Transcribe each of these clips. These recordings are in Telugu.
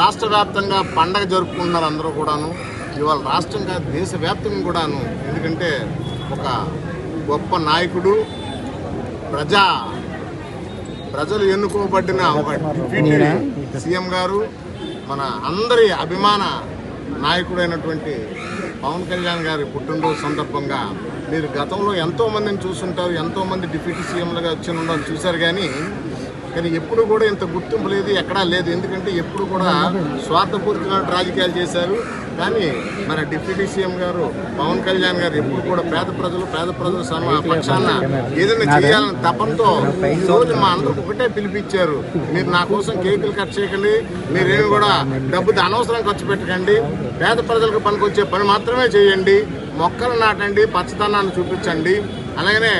రాష్ట్ర వ్యాప్తంగా పండగ జరుపుకుంటున్నారు అందరూ కూడాను. ఇవాళ రాష్ట్రంగా దేశవ్యాప్తంగా కూడాను. ఎందుకంటే ఒక గొప్ప నాయకుడు ప్రజా ప్రజలు ఎన్నుకోబడిన ఒక డిప్యూటీ సీఎం గారు మన అందరి అభిమాన నాయకుడైనటువంటి పవన్ కళ్యాణ్ గారి పుట్టినరోజు సందర్భంగా మీరు గతంలో ఎంతో మందిని చూసుంటారు ఎంతో మంది డిప్యూటీ సీఎంలుగా వచ్చి ఉండడం చూశారు కానీ కానీ ఎప్పుడు కూడా ఇంత గుర్తింపు లేదు ఎక్కడా లేదు. ఎందుకంటే ఎప్పుడు కూడా స్వార్థపూరితమైన రాజకీయాలు చేశారు. కానీ మన డిప్యూటీ సీఎం గారు పవన్ కళ్యాణ్ గారు ఎప్పుడు కూడా పేద ప్రజలు పేద ప్రజల పక్షాన ఏదైనా చేయాలని తపంతో రోజు మా అందరికి ఒకటే పిలిపించారు. మీరు నా కోసం కేకులు కట్ చేయకండి మీరేమి కూడా డబ్బు అనవసరం ఖర్చు పెట్టకండి పేద ప్రజలకు పనికొచ్చే పని మాత్రమే చేయండి మొక్కలు నాటండి పచ్చదనాన్ని చూపించండి. అలాగనే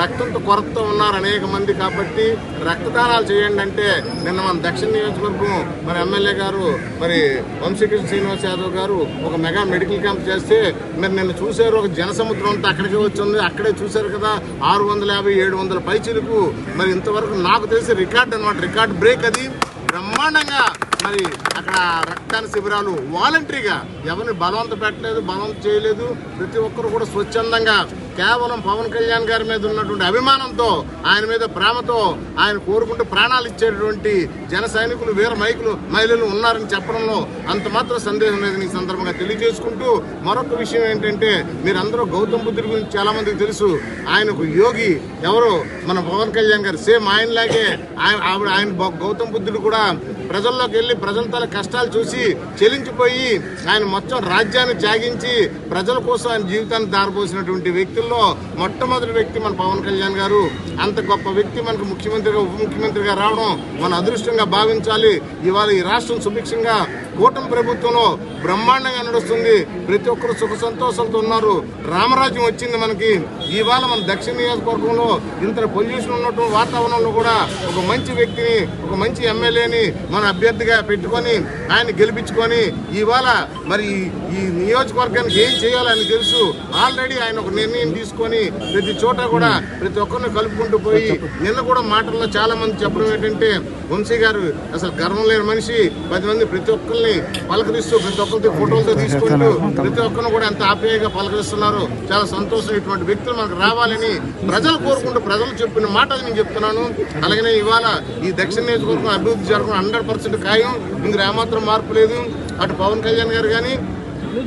రక్తంతో కొరతతో ఉన్నారు అనేక మంది కాబట్టి రక్తదానాలు చేయండి అంటే నిన్న మన దక్షిణ నియోజకవర్గం మరి ఎమ్మెల్యే గారు మరి వంశీకృష్ణ శ్రీనివాస్ యాదవ్ గారు ఒక మెగా మెడికల్ క్యాంప్ చేస్తే మీరు నిన్న చూశారు ఒక జనసముద్రం అంతా అక్కడికే వచ్చింది. అక్కడే చూశారు కదా ఆరు వందల యాభై ఏడు వందల పైచీలకు. మరి ఇంతవరకు నాకు తెలిసి రికార్డ్ అన్నమాట. రికార్డ్ బ్రేక్ అది. బ్రహ్మాండంగా మరి అక్కడ రక్తదాన శిబిరాలు వాలంటరీగా ఎవరిని బలవంత పెట్టలేదు బలవంత చేయలేదు. ప్రతి ఒక్కరు కూడా స్వచ్ఛందంగా కేవలం పవన్ కళ్యాణ్ గారి మీద ఉన్నటువంటి అభిమానంతో ఆయన మీద ప్రేమతో ఆయన కోరుకుంటూ ప్రాణాలు ఇచ్చేటువంటి జన సైనికులు వీర మైకులు మహిళలు ఉన్నారని చెప్పడంలో అంత మాత్రం సందేహం లేదని ఈ సందర్భంగా తెలియజేసుకుంటూ మరొక విషయం ఏంటంటే మీరందరూ గౌతమ్ బుద్ధుడి గురించి చాలా మందికి తెలుసు. ఆయనకు యోగి ఎవరు? మన పవన్ కళ్యాణ్ గారు. సేమ్ ఆయనలాగే ఆయన ఆవిడ ఆయన గౌతమ్ బుద్ధుడు కూడా ప్రజల్లోకి వెళ్ళి ప్రజల తల కష్టాలు చూసి చెలించిపోయి ఆయన మొత్తం రాజ్యాన్ని త్యాగించి ప్రజల కోసం ఆయన జీవితాన్ని దారిపోసినటువంటి వ్యక్తుల్లో మొట్టమొదటి వ్యక్తి మన పవన్ కళ్యాణ్ గారు. అంత గొప్ప వ్యక్తి మనకు ముఖ్యమంత్రిగా ఉప ముఖ్యమంత్రిగా రావడం మన అదృష్టంగా భావించాలి. ఇవాళ ఈ రాష్ట్రం సుభిక్షంగా కూటమి ప్రభుత్వంలో బ్రహ్మాండంగా నడుస్తుంది. ప్రతి ఒక్కరు సుఖ సంతోషాలతో ఉన్నారు. రామరాజ్యం వచ్చింది మనకి. ఇవాళ మన దక్షిణ నియోజకవర్గంలో ఇంత పొల్యూషన్ ఉన్నటువంటి వాతావరణంలో కూడా ఒక మంచి వ్యక్తిని ఒక మంచి ఎమ్మెల్యేని మన అభ్యర్థిగా పెట్టుకొని ఆయన గెలిపించుకొని ఇవాళ మరి ఈ- నియోజకవర్గానికి ఏం చేయాలని తెలుసు. ఆల్రెడీ ఆయన ఒక నిర్ణయం తీసుకొని ప్రతి చోట కూడా ప్రతి ఒక్కరిని కలుపుకుంటూ పోయి నిన్న కూడా మాటల్లో చాలా మంది చెప్పడం ఏంటంటే వంశీ గారు అసలు గర్వం లేని మనిషి. పది మంది ప్రతి ఒక్కరిని పలకరిస్తూ ప్రతి ఒక్కరితో ఫోటోలతో తీసుకుంటూ ప్రతి ఒక్కరిని కూడా ఎంత ఆప్యాయంగా పలకరిస్తున్నారు. చాలా సంతోషం ఇటువంటి వ్యక్తులు మనకు రావాలని ప్రజలు కోరుకుంటూ ప్రజలు చెప్పిన మాట నేను చెప్తున్నాను. అలాగనే ఇవాళ ఈ దక్షిణ నియోజకవర్గం అభివృద్ధి జరగడం హండ్రెడ్ పర్సెంట్ ఖాయం. ఇందులో ఏమాత్రం మార్పు లేదు. అటు పవన్ కళ్యాణ్ గారు కానీ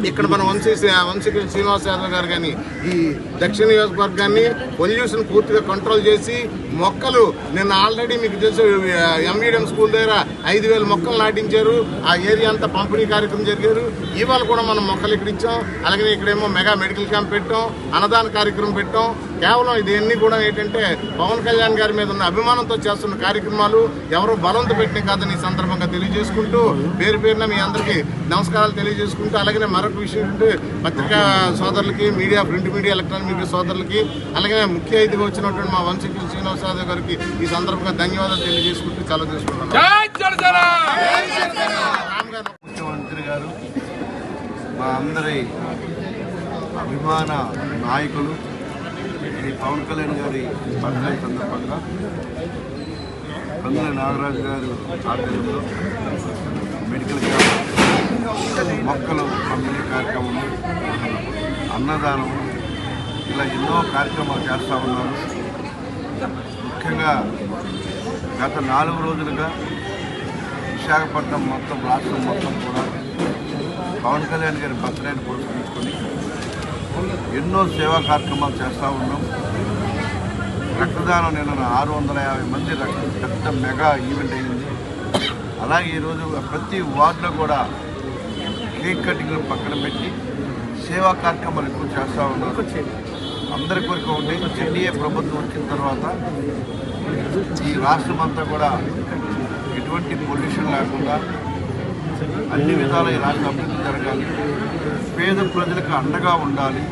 ఇక్కడ మన వంశీ వంశీ శ్రీనివాస్ యాదవ్ గారు కానీ ఈ దక్షిణ నియోజకవర్గాన్ని పొల్యూషన్ పూర్తిగా కంట్రోల్ చేసి మొక్కలు నిన్న ఆల్రెడీ మీకు తెలుసు ఎంఈడిఎం స్కూల్ దగ్గర ఐదు వేల మొక్కలు నాటించారు. ఆ ఏరియా అంతా పంపిణీ కార్యక్రమం జరిగారు. ఇవాళ కూడా మనం మొక్కలు ఇక్కడ ఇచ్చాం. అలాగే ఇక్కడేమో మెగా మెడికల్ క్యాంప్ పెట్టాం. అన్నదాన కార్యక్రమం పెట్టాం. కేవలం ఇదన్నీ కూడా ఏంటంటే పవన్ కళ్యాణ్ గారి మీద ఉన్న అభిమానంతో చేస్తున్న కార్యక్రమాలు ఎవరు బలంతో పెట్టిన కాదని ఈ సందర్భంగా తెలియజేసుకుంటూ పేరు పేరున మీ అందరికీ నమస్కారాలు తెలియజేసుకుంటూ అలాగే మరొక విషయం ఏంటంటే పత్రికా సోదరులకి media print media electronic media సోదరులకి అలాగే ముఖ్య అతిథిగా వచ్చినటువంటి మా వంశీ శ్రీనివాస్ యాదవ్ గారికి ఈ సందర్భంగా ధన్యవాదాలు తెలియజేసుకుంటూ చాలా తీసుకుంటున్నాను ముఖ్యమంత్రి గారు మా అందరి అభిమాన నాయకులు శ్రీ పవన్ కళ్యాణ్ గారి బర్త్డే సందర్భంగా కందుల నాగరాజు గారు ఆధ్వర్యంలో మెడికల్ క్యాంప్ మొక్కలు పంపిణీ కార్యక్రమం అన్నదానం ఇలా ఎన్నో కార్యక్రమాలు చేస్తూ ఉన్నారు. ముఖ్యంగా గత నాలుగు రోజులుగా విశాఖపట్నం మొత్తం రాష్ట్రం మొత్తం కూడా పవన్ కళ్యాణ్ గారి బర్త్డేని పురస్కరించుకొని ఎన్నో సేవా కార్యక్రమాలు చేస్తూ ఉన్నాం. రక్తదానం నిన్న ఆరు వందల యాభై మంది రక్త పెద్ద మెగా ఈవెంట్ అయింది. అలాగే ఈరోజు ప్రతి వార్డులో కూడా కేక్ కటింగ్లు పక్కన పెట్టి సేవా కార్యక్రమాలు ఎక్కువ చేస్తూ ఉన్నారు. అందరి కోరిక ఉంది ఎన్డీఏ ప్రభుత్వం వచ్చిన తర్వాత ఈ రాష్ట్రం అంతా కూడా ఎటువంటి పొల్యూషన్ లేకుండా అన్ని విధాల ఈ రాష్ట్రం అభివృద్ధి జరగాలి. పేద ప్రజలకు అండగా ఉండాలి.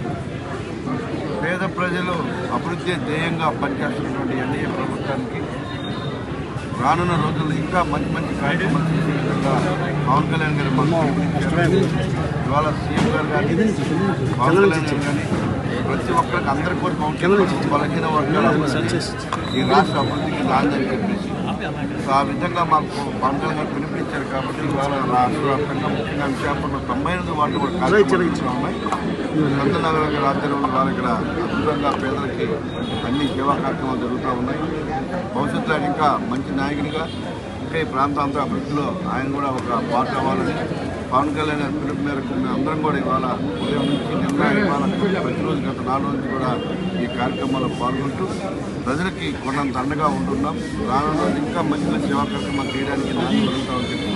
పేద ప్రజలు అభివృద్ధి ధ్యేయంగా పనిచేస్తున్నటువంటి ఎన్డీఏ ప్రభుత్వానికి రానున్న రోజుల్లో ఇంకా మంచి మంచి కార్యక్రమాలు చేసే విధంగా పవన్ కళ్యాణ్ గారు మనకు ఇవాళ సీఎం గారు కానీ పవన్ కళ్యాణ్ గారు కానీ ప్రతి ఒక్కరికి అందరి కోరిక బలహీన వర్గాలు ఈ రాష్ట్ర అభివృద్ధికి నాందని చెప్పేసి సో ఆ విధంగా మాకు పవన్ కళ్యాణ్ గారు పిలుపునిచ్చారు కాబట్టి ఇవాళ రాష్ట్ర వ్యాప్తంగా ముఖ్యంగా విశాఖపట్నం తొంభై ఎనిమిది వార్డు కూడా ఉన్నాయి. నందనగర్ గారి ఆధ్వర్యంలో వారు ఇక్కడ అద్భుతంగా పేదలకి అన్ని సేవా కార్యక్రమాలు జరుగుతూ ఉన్నాయి. భవిష్యత్తులో ఇంకా మంచి నాయకుడిగా ఇంకా ఈ ప్రాంతాంతా అభివృద్ధిలో ఆయన కూడా ఒక పార్ట్ అవ్వాలని పవన్ కళ్యాణ్ పిలుపు మేరకు మేము అందరం కూడా ఇవాళ ఉదయం నుంచి నిన్న ఇవాళ ప్రతిరోజు గత నాలుగు నుంచి కూడా ఈ కార్యక్రమాల్లో పాల్గొంటూ ప్రజలకి కొన్నంత అండగా ఉంటున్నాం. రానున్న ఇంకా మంచి మంచి సేవా కార్యక్రమాలు చేయడానికి నాన్న జరుగుతామని చెప్పి